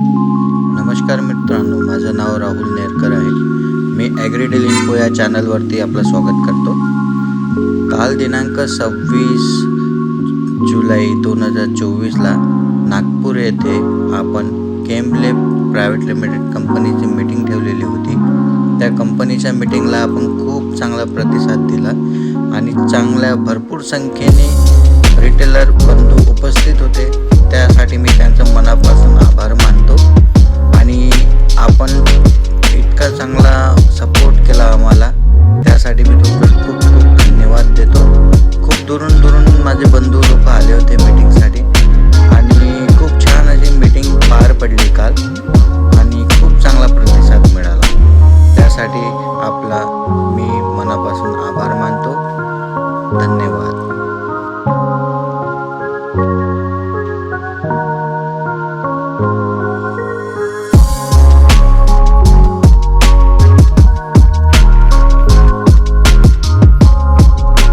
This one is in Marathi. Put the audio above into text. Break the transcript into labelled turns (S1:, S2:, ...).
S1: नमस्कार मित्रांनो माझं नाव राहुल नेरकर आहे. मी ॲग्रीडेल इन्फो या चॅनलवरती आपलं स्वागत करतो. काल दिनांक सव्वीस जुलै दोन हजार चोवीसला नागपूर येथे आपण केमलेब प्रायव्हेट लिमिटेड कंपनीची मीटिंग ठेवलेली होती. त्या कंपनीच्या मीटिंगला आपण खूप चांगला प्रतिसाद दिला आणि चांगल्या भरपूर संख्येने रिटेलर बंधू उपस्थित होते. सपोर्ट केला आम्हाला. त्यासाठी मी तुमचं खूप खूप धन्यवाद देतो. खूप दुरून दुरून माझे बंधू लोक आले होते मीटिंगसाठी आणि खूप छान अशी मीटिंग पार पडली काल. आणि खूप चांगला प्रतिसाद मिळाला. त्यासाठी आपला मी मनापासून आभार मानतो. धन्यवाद.